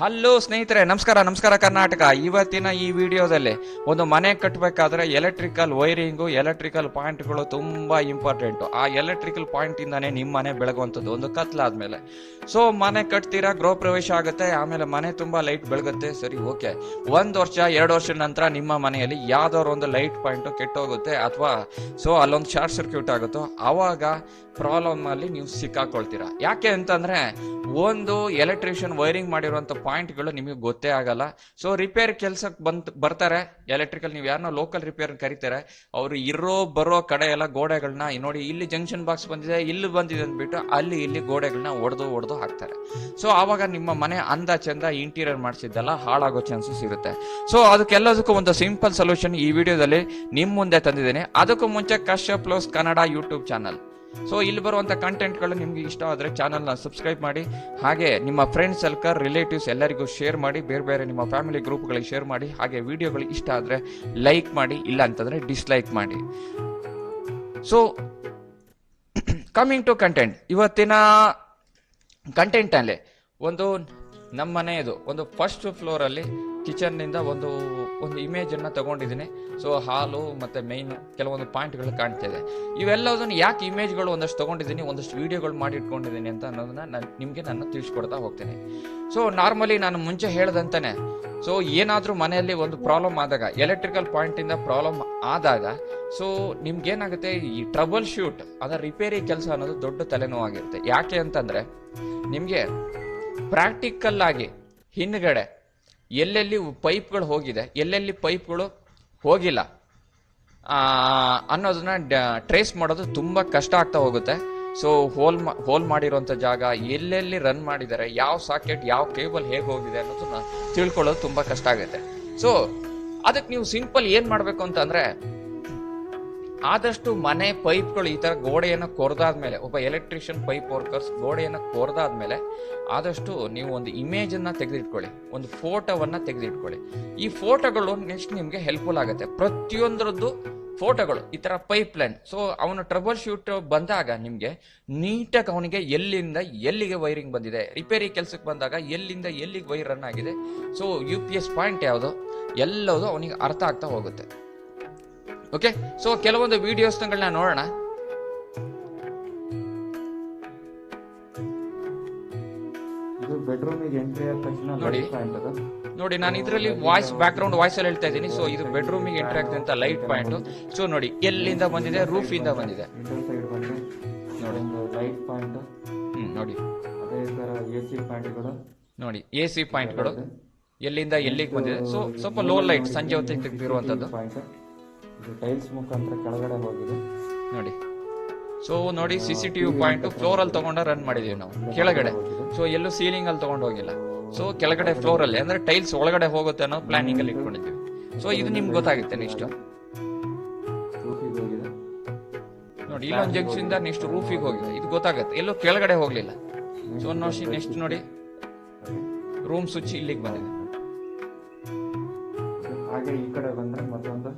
Hello ಸ್ನೇಹಿತರೆ, ನಮಸ್ಕಾರ ನಮಸ್ಕಾರ ಕರ್ನಾಟಕ. ಇವತ್ತಿನ ಈ ವಿಡಿಯೋದಲ್ಲಿ ಒಂದು ಮನೆ ಕಟ್ಟಬೇಕಾದ್ರೆ ಎಲೆಕ್ಟ್ರಿಕಲ್ ವೈರಿಂಗು ಎಲೆಕ್ಟ್ರಿಕಲ್ ಪಾಯಿಂಟ್ಗಳು ತುಂಬ ಇಂಪಾರ್ಟೆಂಟು ಆ ಎಲೆಕ್ಟ್ರಿಕಲ್ ಪಾಯಿಂಟ್ ಇಂದಾನೆ ನಿಮ್ಮ ಮನೆ ಬೆಳಗುವಂಥದ್ದು. ಒಂದು ಕತ್ಲಾದ್ಮೇಲೆ ಸೊ ಮನೆ ಕಟ್ತೀರಾ, ಗೃಹ ಪ್ರವೇಶ ಆಗುತ್ತೆ, ಆಮೇಲೆ ಮನೆ ತುಂಬ ಲೈಟ್ ಬೆಳಗುತ್ತೆ, ಸರಿ ಓಕೆ ಒಂದು ವರ್ಷ, ಎರಡು ವರ್ಷದ ನಂತರ ನಿಮ್ಮ ಮನೆಯಲ್ಲಿ ಯಾವ್ದಾದ್ರು ಒಂದು ಲೈಟ್ ಪಾಯಿಂಟು ಕೆಟ್ಟೋಗುತ್ತೆ, ಅಥವಾ ಸೊ ಅಲ್ಲೊಂದು ಶಾರ್ಟ್ ಸರ್ಕ್ಯೂಟ್ ಆಗುತ್ತೋ, ಅವಾಗ ಪ್ರಾಬ್ಲಮ್ ಅಲ್ಲಿ ನೀವು ಸಿಕ್ಕಾಕೊಳ್ತೀರಾ? ಯಾಕೆ ಅಂತಂದ್ರೆ, ಒಂದು ಎಲೆಕ್ಟ್ರಿಷಿಯನ್ ವೈರಿಂಗ್ ಮಾಡಿರುವಂತ ಪಾಯಿಂಟ್ಗಳು ನಿಮಗೆ ಗೊತ್ತೇ ಆಗಲ್ಲ. ಸೊ ರಿಪೇರ್ ಕೆಲ್ಸಕ್ಕೆ ಬಂತ್ ಬರ್ತಾರೆ. ಎಲೆಕ್ಟ್ರಿಕಲ್ ನೀವು ಯಾರನ್ನ ಲೋಕಲ್ ರಿಪೇರ್ ಕರಿತಾರೆ. ಅವರು ಇರೋ, ಬರೋ ಕಡೆ ಎಲ್ಲ ಗೋಡೆಗಳನ್ನ ನೋಡಿ ಇಲ್ಲಿ ಜಂಕ್ಷನ್ ಬಾಕ್ಸ್ ಬಂದಿದೆ, ಇಲ್ಲಿ ಬಂದಿದೆ ಅಂದ್ಬಿಟ್ಟು ಅಲ್ಲಿ ಇಲ್ಲಿ ಗೋಡೆಗಳನ್ನ ಒಡೆದು ಒಡೆದು ಹಾಕ್ತಾರೆ. ಸೊ ಆವಾಗ ನಿಮ್ಮ ಮನೆ ಅಂದ ಚಂದ ಇಂಟೀರಿಯರ್ ಮಾಡಿಸಿದ್ದೆಲ್ಲ ಹಾಳಾಗೋ ಚಾನ್ಸಸ್ ಇರುತ್ತೆ. ಸೊ ಅದಕ್ಕೆಲ್ಲದಕ್ಕೂ ಒಂದು ಸಿಂಪಲ್ ಸೊಲ್ಯೂಷನ್ ಈ ವಿಡಿಯೋದಲ್ಲಿ ನಿಮ್ಮ ಮುಂದೆ ತಂದಿದ್ದೇನೆ. ಅದಕ್ಕೂ ಮುಂಚೆ Kashyap plus Kannada YouTube channel so ಇಲ್ಲಿ ಬರುವಂಥ ಕಂಟೆಂಟ್ಗಳು ನಿಮಗೆ ಇಷ್ಟ ಆದರೆ ಚಾನಲ್ನ ಸಬ್ಸ್ಕ್ರೈಬ್ ಮಾಡಿ. ಹಾಗೆ ನಿಮ್ಮ ಫ್ರೆಂಡ್ಸ್ ಸರ್ಕಲ್ ರಿಲೇಟಿವ್ಸ್ ಎಲ್ಲರಿಗೂ ಶೇರ್ ಮಾಡಿ. ಬೇರೆ ಬೇರೆ ನಿಮ್ಮ ಫ್ಯಾಮಿಲಿ ಗ್ರೂಪ್ಗಳಿಗೆ ಶೇರ್ ಮಾಡಿ. ಹಾಗೆ ವಿಡಿಯೋಗಳು ಇಷ್ಟ ಆದರೆ ಲೈಕ್ ಮಾಡಿ, ಇಲ್ಲ ಅಂತಂದರೆ ಡಿಸ್ಲೈಕ್ ಮಾಡಿ. ಸೊ ಕಮಿಂಗ್ ಟು ಕಂಟೆಂಟ್ ಇವತ್ತಿನ ಕಂಟೆಂಟಲ್ಲಿ ಒಂದು ನಮ್ಮ ಮನೆಯದು ಒಂದು ಫಸ್ಟ್ ಫ್ಲೋರಲ್ಲಿ ಕಿಚನ್ನಿಂದ ಒಂದು ಒಂದು ಇಮೇಜನ್ನು ತಗೊಂಡಿದ್ದೀನಿ. ಸೊ, ಹಾಲು ಮತ್ತು ಮೈನ್ ಕೆಲವೊಂದು ಪಾಯಿಂಟ್ಗಳು ಕಾಣ್ತಿದೆ ಇವೆಲ್ಲದನ್ನು ಯಾಕೆ ಇಮೇಜ್ಗಳು ಒಂದಷ್ಟು ತೊಗೊಂಡಿದ್ದೀನಿ, ಒಂದಷ್ಟು ವೀಡಿಯೋಗಳು ಮಾಡಿ ಇಟ್ಕೊಂಡಿದ್ದೀನಿ ಅಂತ ಅನ್ನೋದನ್ನ ನಾನು, ನಿಮಗೆ ನಾನು ತಿಳಿಸ್ಕೊಡ್ತಾ ಹೋಗ್ತೀನಿ. ಸೊ, ನಾರ್ಮಲಿ ನಾನು ಮುಂಚೆ ಹೇಳ್ದಂತಾನೆ, ಸೊ, ಏನಾದರೂ ಮನೆಯಲ್ಲಿ ಒಂದು ಪ್ರಾಬ್ಲಮ್ ಆದಾಗ, ಎಲೆಕ್ಟ್ರಿಕಲ್ ಪಾಯಿಂಟಿಂದ ಪ್ರಾಬ್ಲಮ್ ಆದಾಗ, ಸೊ, ನಿಮ್ಗೇನಾಗುತ್ತೆ, ಈ ಟ್ರಬಲ್ ಶೂಟ್, ಅದರ ರಿಪೇರಿ ಕೆಲಸ ಅನ್ನೋದು ದೊಡ್ಡ ತಲೆನೋವಾಗಿರುತ್ತೆ. ಯಾಕೆ ಅಂತಂದರೆ, ನಿಮಗೆ ಪ್ರಾಕ್ಟಿಕಲ್ ಆಗಿ ಹಿಂದ್ಗಡೆ ಎಲ್ಲೆಲ್ಲಿ ಪೈಪ್ಗಳು ಹೋಗಿದೆ, ಎಲ್ಲೆಲ್ಲಿ ಪೈಪ್ಗಳು ಹೋಗಿಲ್ಲ ಅನ್ನೋದನ್ನ ಟ್ರೇಸ್ ಮಾಡೋದು ತುಂಬ ಕಷ್ಟ ಆಗ್ತಾ ಹೋಗುತ್ತೆ. ಸೊ ಹೋಲ್ ಹೋಲ್ ಮಾಡಿರೋಂಥ ಜಾಗ, ಎಲ್ಲೆಲ್ಲಿ ರನ್ ಮಾಡಿದ್ದಾರೆ, ಯಾವ ಸಾಕೆಟ್ ಯಾವ ಕೇಬಲ್ ಹೇಗೆ ಹೋಗಿದೆ ಅನ್ನೋದನ್ನ ತಿಳ್ಕೊಳ್ಳೋದು ತುಂಬ ಕಷ್ಟ ಆಗುತ್ತೆ. ಸೊ ಅದಕ್ಕೆ ನೀವು ಸಿಂಪಲ್ ಏನು ಮಾಡಬೇಕು ಅಂತಂದ್ರೆ ಆದಷ್ಟು ಮನೆ ಪೈಪ್ಗಳು ಈ ತರ ಗೋಡೆಯನ್ನು ಕೊರೆದಾದ್ಮೇಲೆ, ಒಬ್ಬ ಎಲೆಕ್ಟ್ರಿಷಿಯನ್ ಪೈಪ್ ವರ್ಕರ್ಸ್ ಗೋಡೆಯನ್ನು ಕೊರೆದಾದ್ಮೇಲೆ ಆದಷ್ಟು ನೀವು ಒಂದು ಇಮೇಜ್ ಅನ್ನ ತೆಗೆದಿಟ್ಕೊಳ್ಳಿ, ಒಂದು ಫೋಟೋವನ್ನ ತೆಗೆದಿಟ್ಕೊಳ್ಳಿ. ಈ ಫೋಟೋಗಳು ನೆಕ್ಸ್ಟ್ ನಿಮ್ಗೆ ಹೆಲ್ಪ್ಫುಲ್ ಆಗುತ್ತೆ. ಪ್ರತಿಯೊಂದರದ್ದು ಫೋಟೋಗಳು, ಈ ತರ ಪೈಪ್ ಲೈನ್ ಸೊ ಅವನು ಟ್ರಬಲ್ ಶೂಟ್ ಬಂದಾಗ ನಿಮ್ಗೆ ನೀಟಾಗಿ ಅವನಿಗೆ ಎಲ್ಲಿಂದ ಎಲ್ಲಿಗೆ ವೈರಿಂಗ್ ಬಂದಿದೆ ರಿಪೇರಿ ಕೆಲಸಕ್ಕೆ ಬಂದಾಗ ಎಲ್ಲಿಂದ ಎಲ್ಲಿಗೆ ವೈರ್ ರನ್ ಆಗಿದೆ. So U P S point ಯಾವುದು? ಎಲ್ಲವೂ ಅವನಿಗೆ ಅರ್ಥ ಆಗ್ತಾ ಹೋಗುತ್ತೆ. ಓಕೆ ಸೊ ಕೆಲವೊಂದು ವಿಡಿಯೋಸ್ಗಳನ್ನ ನೋಡೋಣ. ನೋಡಿ. ನಾನು ಇದರಲ್ಲಿ ವಾಯ್ಸ್ ಬ್ಯಾಕ್ ಗ್ರೌಂಡ್ ವಾಯ್ಸ್ ಅಲ್ಲಿ ಹೇಳ್ತಾ ಇದ್ದೀನಿ. ಸೊ ಇದು ಬೆಡ್ರೂಮಿಗೆ ಎಂಟ್ರಿ ಆಗ್ತಂತ ಲೈಟ್ ಪಾಯಿಂಟ್ ಸೊ ನೋಡಿ ಎಲ್ಲಿಂದ ಬಂದಿದೆ? ರೂಫ್ ಇಂದ ಬಂದಿದೆ. ನೋಡಿ. ಒಂದು ಲೈಟ್ ಪಾಯಿಂಟ್ ನೋಡಿ. ಎ ಸಿ ಪಾಯಿಂಟ್ಗಳು ನೋಡಿ ಎ ಸಿ ಪಾಯಿಂಟ್ಗಳು ಎಲ್ಲಿಂದ ಎಲ್ಲಿಗೆ ಬಂದಿದೆ? ಸೊ ಸ್ವಲ್ಪ ಲೋ ಲೈಟ್ ಸಂಜೆ ಹೊತ್ತಿಗೆ ತೆಗೆದಿರುವಂತದ್ದು ಇದು ಟೈಲ್ಸ್ ಮುಖಾಂತರ ಕೆಳಗಡೆ ಹೋಗಿದೆ. ನೋಡಿ. ಸೊ ನೋಡಿ C C T V point floor ಅಲ್ಲಿ ತಗೊಂಡ ರನ್ ಮಾಡಿದೀವಿ ನಾವು. ಕೆಳಗಡೆ ಸೊ ಎಲ್ಲೂ ಸೀಲಿಂಗ್ ಅಲ್ಲಿ ತಗೊಂಡು ಹೋಗಿಲ್ಲ. ಸೊ ಕೆಳಗಡೆ ಫ್ಲೋರ್ ಅಲ್ಲಿ ಅಂದ್ರೆ ಟೈಲ್ಸ್ ಒಳಗಡೆ ಹೋಗುತ್ತೆ ಅನ್ನೋ ಪ್ಲಾನಿಂಗ್ ಅಲ್ಲಿ ಇಟ್ಕೊಂಡಿದ್ದೀವಿ. ಸೊ ಇದು ನಿಮ್ಗೆ ಗೊತ್ತಾಗುತ್ತೆ ನೆಕ್ಸ್ಟ್ ನೋಡಿ ಇಲ್ಲೊಂದು ಜಂಕ್ಷನ್ ಇಂದ ನೆಕ್ಸ್ಟ್ ರೂಫಿಗೆ ಹೋಗಿದೆ. ಇದು ಗೊತ್ತಾಗುತ್ತೆ. ಎಲ್ಲೂ ಕೆಳಗಡೆ ಹೋಗ್ಲಿಲ್ಲ. ಸೊ ನೋಡಿ ನೆಕ್ಸ್ಟ್ ನೋಡಿ. ರೂಮ್ ಸ್ವಿಚ್ ಇಲ್ಲಿಗೆ ಬಂದಿದೆ. ಹಾಗೆ ಈ ಕಡೆ ಬಂದ್ರೆ ಮತ್ತೊಂದು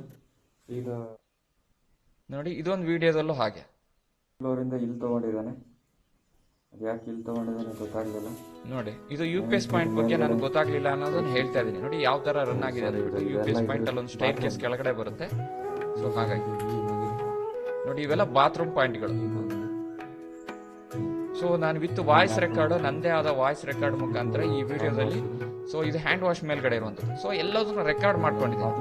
ಇದು ನೋಡಿ ಇದೊಂದು ವಿಡಿಯೋದಲ್ಲೂ ಹಾಗೆ. ಫ್ಲೋರಿಂದ ಇಲ್ಲಿ ತಗೊಂಡಿದ್ದಾನೆ. ಯಾಕೆ ಇಲ್ಲಿ ತಗೊಂಡಿದ್ದಾನೆ ಗೊತ್ತಾಗ್ಲಿಲ್ಲ. ನೋಡಿ ಇದು ಯು ಪಿ ಎಸ್ ಪಾಯಿಂಟ್ ಬಗ್ಗೆ ನನಗೆ ಗೊತ್ತಾಗ್ಲಿಲ್ಲ ಅನ್ನೋದನ್ನ ಹೇಳ್ತಾ ಇದ್ದೀನಿ. ನೋಡಿ ಯಾವ ತರ ರನ್ ಆಗಿದೆ ಅಂದ್ಬಿಟ್ಟು ಯು ಪಿ ಎಸ್ ಪಾಯಿಂಟ್ ಅಲ್ಲಿ ಒಂದು ಸ್ಟೈರ್ ಕೇಸ್ ಕೆಳಗಡೆ ಬರುತ್ತೆ. ಸೊ ಹಾಗಾಗಿ. ನೋಡಿ ಇವೆಲ್ಲ ಬಾತ್ರೂಮ್ ಪಾಯಿಂಟ್ಗಳು ಸೊ ನಾನು ವಿತ್ ವಾಯ್ಸ್ ರೆಕಾರ್ಡ್ ನಂದೇ ಆದ ವಾಯ್ಸ್ ರೆಕಾರ್ಡ್ ಮುಖಾಂತರ ಈ ವಿಡಿಯೋದಲ್ಲಿ ಸೊ ಇದು ಹ್ಯಾಂಡ್ ವಾಶ್ ಮೇಲ್ಗಡೆ ಇರುವಂತದ್ದು ಸೊ ಎಲ್ಲದನ್ನು ರೆಕಾರ್ಡ್ ಮಾಡ್ಕೊಂಡಿದ್ದೀನಿ.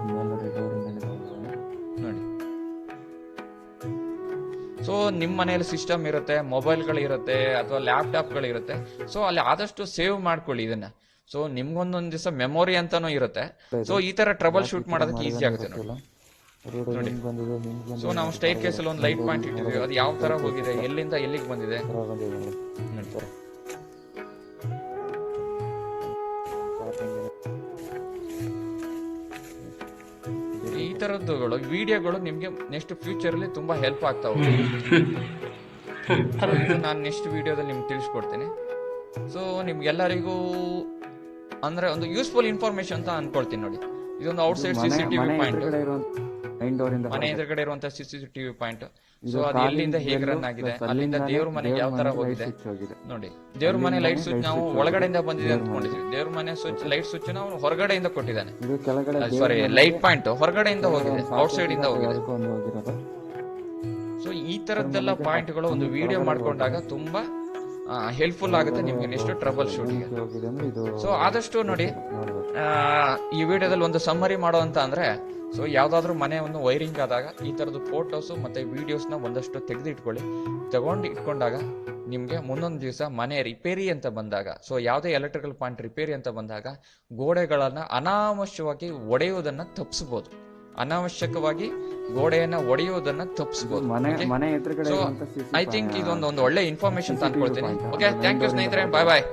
ಸೊ ನಿಮ್ಮ ಮನೆಯಲ್ಲಿ ಸಿಸ್ಟಮ್ ಇರುತ್ತೆ ಮೊಬೈಲ್ಗಳಿರುತ್ತೆ ಅಥವಾ ಲ್ಯಾಪ್ಟಾಪ್ಗಳಿರುತ್ತೆ ಸೊ ಅಲ್ಲಿ ಆದಷ್ಟು ಸೇವ್ ಮಾಡ್ಕೊಳ್ಳಿ ಇದನ್ನ. ಸೊ ನಿಮ್ಗೊಂದೊಂದು ದಿವಸ ಮೆಮೊರಿ ಅಂತಾನೂ ಇರುತ್ತೆ. ಸೊ ಈ ತರ ಟ್ರಬಲ್ ಶೂಟ್ ಮಾಡೋದಕ್ಕೆ ಈಸಿ ಆಗುತ್ತೆ ನೋಡಿ. ನೋಡಿ. ಸೊ ನಾವು ಸ್ಟೈರ್ ಕೇಸಲ್ಲಿ ಒಂದು ಲೈಟ್ ಪಾಯಿಂಟ್ ಇಟ್ಟಿದ್ದೀವಿ ಅದು ಯಾವ ತರ ಹೋಗಿದೆ ಎಲ್ಲಿಂದ ಎಲ್ಲಿಗೆ ಬಂದಿದೆ? ತರದ್ದುಗಳು ವಿಡಿಯೋಗಳು ನಿಮ್ಗೆ ನೆಕ್ಸ್ಟ್ ಫ್ಯೂಚರ್ ಅಲ್ಲಿ ತುಂಬಾ ಹೆಲ್ಪ್ ಆಗ್ತಾ ಇದು ನಾನು ನೆಕ್ಸ್ಟ್ ವಿಡಿಯೋದಲ್ಲಿ ನಿಮ್ಗೆ ತಿಳಿಸ್ಕೊಡ್ತೀನಿ. ಸೊ ನಿಮ್ಗೆಲ್ಲರಿಗೂ ಅಂದ್ರೆ ಒಂದು ಯೂಸ್ಫುಲ್ ಇನ್ಫಾರ್ಮೇಶನ್ ಅಂತ ಅನ್ಕೊಳ್ತೀನಿ ನೋಡಿ. ಇದೊಂದು outside C C T point main door ಇಂದ ಮನೆ ಎದುರುಗಡೆ ಇರುವಂತ C C TV point so ಅದು ಎಲ್ಲಿಂದ ಹೇಗೆ ರನ್ ಆಗಿದೆ ಅಲ್ಲಿಂದ ದೇವ್ರ ಮನೆಗೆ ಯಾವ ತರ ಹೋಗಿದೆ? ನೋಡಿ ದೇವ್ರ ಮನೆ ಲೈಟ್ ಸ್ವಿಚ್ ನಾವು ಒಳಗಡೆಯಿಂದ ಬಂದಿದೆ ಅನ್ಕೊಂಡಿದ್ವಿ ದೇವ್ರ ಮನೆ ಸ್ವಿಚ್ ಲೈಟ್ ಸ್ವಿಚ್ ನಾವು ಹೊರಗಡೆಯಿಂದ ಕೊಟ್ಟಿದ್ದಾನೆ. ಸಾರಿ ಲೈಟ್ ಪಾಯಿಂಟ್ ಹೊರಗಡೆಯಿಂದ ಹೋಗಿದೆ ಔಟ್ ಸೈಡ್ ಇಂದ ಹೋಗಿದೆ. ಸೊ ಈ ತರದ್ದೆಲ್ಲ ಪಾಯಿಂಟ್ಗಳು ಒಂದು ವಿಡಿಯೋ ಮಾಡ್ಕೊಂಡಾಗ ತುಂಬಾ ಹೆಲ್ಪ್ಫುಲ್ ಆಗುತ್ತೆ ನಿಮ್ಗೆ ನೆಕ್ಸ್ಟ್ ಟ್ರಬಲ್ ಶೂಟಿಂಗ್ ಸೊ ಆದಷ್ಟು ನೋಡಿ ಈ ವಿಡಿಯೋದಲ್ಲಿ ಒಂದು ಸಮ್ಮರಿ ಮಾಡೋ ಅಂತ ಅಂದ್ರೆ ಸೊ ಯಾವ್ದಾದ್ರು ಮನೆ ಒಂದು ವೈರಿಂಗ್ ಆದಾಗ ಈ ತರದ ಫೋಟೋಸ್ ಮತ್ತೆ ವಿಡಿಯೋಸ್ನ ಒಂದಷ್ಟು ತೆಗೆದು ಇಟ್ಕೊಳ್ಳಿ ತಗೊಂಡು ಇಟ್ಕೊಂಡಾಗ ನಿಮ್ಗೆ ಮುಂದೊಂದು ದಿವಸ ಮನೆ ರಿಪೇರಿ ಅಂತ ಬಂದಾಗ ಸೊ ಯಾವುದೇ ಎಲೆಕ್ಟ್ರಿಕಲ್ ಪಾಯಿಂಟ್ ರಿಪೇರಿ ಅಂತ ಬಂದಾಗ, ಗೋಡೆಗಳನ್ನ ಅನಾವಶ್ಯವಾಗಿ ಒಡೆಯುವುದನ್ನ ತಪ್ಪಿಸಬಹುದು ಅನಾವಶ್ಯಕವಾಗಿ ಗೋಡೆಯನ್ನ ಒಡೆಯುವುದನ್ನ ತಪ್ಪಿಸಬಹುದು ಐ ಥಿಂಕ್ ಇದೊಂದು ಒಂದು ಒಳ್ಳೆ ಇನ್ಫಾರ್ಮೇಶನ್ ತಂದ್ಕೊಳ್ತೀನಿ ಓಕೆ ಥ್ಯಾಂಕ್ ಯು ಸ್ನೇಹಿತರೆ. Bye bye